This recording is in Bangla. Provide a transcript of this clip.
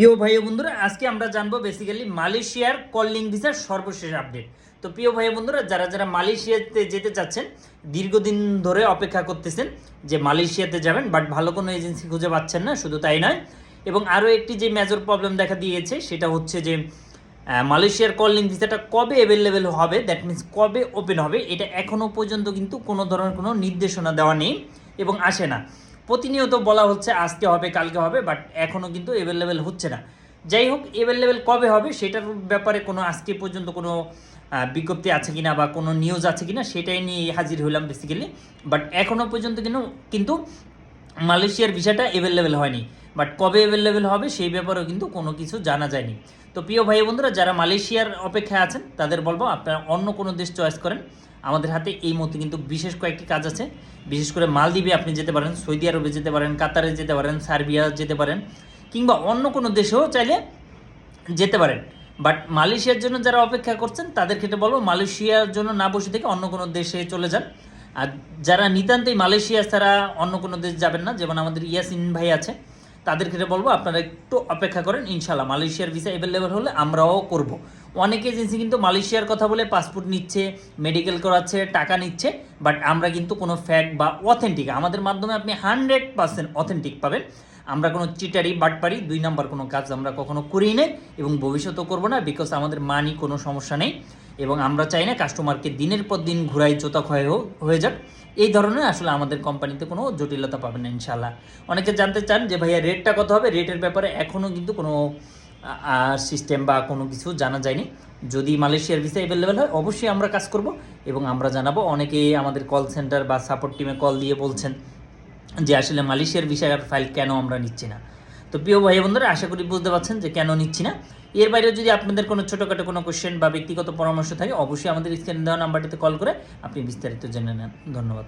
প্রিয় ভাই বন্ধুরা, আজকে আমরা জানব বেসিক্যালি মালয়েশিয়ার কলিং ভিসার সর্বশেষ আপডেট তো প্রিয় ভাই বন্ধুরা, যারা যারা মালয়েশিয়াতে যেতে চাচ্ছেন, দীর্ঘদিন ধরে অপেক্ষা করতেছেন যে মালয়েশিয়াতে যাবেন বাট ভালো কোনো এজেন্সি খুঁজে পাচ্ছেন না, শুধু তাই নয়, এবং আরও একটি যে মেজর প্রবলেম দেখা দিয়েছে, সেটা হচ্ছে যে মালয়েশিয়ার কলিং ভিসাটা কবে অ্যাভেলেবেল হবে দ্যাট মিন্স কবে ওপেন হবে, এটা এখনও পর্যন্ত কিন্তু কোনো ধরনের কোনো নির্দেশনা দেওয়া নেই, এবং আসে না। প্রতিনিয়ত বলা হচ্ছে আজকে হবে, কালকে হবে বাট এখনও কিন্তু অ্যাভেলেবেল হচ্ছে না। যাই হোক অ্যাভেলেবেল কবে হবে সেটার ব্যাপারে কোনো আজকে পর্যন্ত কোনো বিজ্ঞপ্তি আছে কিনা বা কোনো নিউজ আছে কিনা সেটাই নিয়ে হাজির হইলাম বেসিক্যালি বাট এখনও পর্যন্ত কিন্তু কিন্তু মালয়েশিয়ার ভিসাটা অ্যাভেলেবেল হয়নি। বাট কবে অ্যাভেলেবেল হবে সেই ব্যাপারেও কিন্তু কোনো কিছু জানা যায়নি। তো প্রিয় ভাই বন্ধুরা, যারা মালয়েশিয়ার অপেক্ষায় আছেন, তাদের বলব আপনারা অন্য কোনো দেশ চয়েস করেন। আমাদের হাতে এই মুহূর্তে কিন্তু বিশেষ কয়েকটি কাজ আছে। বিশেষ করে মালদ্বীপে আপনি যেতে পারেন, সৌদি আরবে যেতে পারেন, কাতারে যেতে পারেন, সার্বিয়া যেতে পারেন, কিংবা অন্য কোনো দেশেও চাইলে যেতে পারেন। বাট মালয়েশিয়ার জন্য যারা অপেক্ষা করছেন, তাদের ক্ষেত্রে বলব মালয়েশিয়ার জন্য না বসে থেকে অন্য কোনো দেশে চলে যান। আর যারা নিতান্তই মালয়েশিয়া ছাড়া অন্য কোনো দেশ যাবেন না, যেমন আমাদের ইয়াসিন ভাই আছে তাদের ক্ষেত্রে বলব, আপনারা একটু অপেক্ষা করেন ইনশাল্লাহ মালয়েশিয়ার ভিসা অ্যাভেলেবেল হলে আমরাও করব। অনেক এজেন্সি কিন্তু মালয়েশিয়ার কথা বলে পাসপোর্ট নিচ্ছে মেডিকেল করাচ্ছে, টাকা নিচ্ছে বাট আমরা কিন্তু কোনো ফ্যাক্ট বা অথেন্টিক আমাদের মাধ্যমে আপনি হান্ড্রেড পার্সেন্ট অথেন্টিক পাবেন। আমরা কোনো চিটারি বাটপারি, দুই নাম্বার কোনো কাজ আমরা কখনো করি নাই এবং ভবিষ্যতেও করব না বিকজ আমাদের মানি কোনো সমস্যা নেই। এবং আমরা চাই না কাস্টমারকে দিনের পর দিন ঘুরাই চোতা ক্ষয় হয়ে যাক। এই ধরনের আসলে আমাদের কোম্পানিতে কোনো জটিলতা পাবেন না ইনশাল্লাহ অনেকে জানতে চান যে, ভাইয়া রেটটা কত হবে? রেটের ব্যাপারে এখনও কিন্তু কোনো সিস্টেম বা কোনো কিছু জানা যায়নি। যদি মালয়েশিয়ার ভিসা অ্যাভেলেবেল হয়, অবশ্যই আমরা কাজ করব এবং আমরা জানাব। অনেকেই আমাদের কল সেন্টার বা সাপোর্ট টিমে কল দিয়ে বলছেন যে, আসলে মালয়েশিয়ার ভিসার ফাইল কেন আমরা নিচ্ছি না? তো প্রিয় ভাই বন্ধুরা, আশা করি বুঝতে পারছেন যে কেন নিচ্ছি না। এর বাইরেও যদি আপনাদের কোনো ছোটোখাটো কোনো কোশ্চেন বা ব্যক্তিগত পরামর্শ থাকে, অবশ্যই আমাদের স্ক্রিনে দেওয়া নাম্বারটিতে কল করে আপনি বিস্তারিত জেনে নেন। ধন্যবাদ।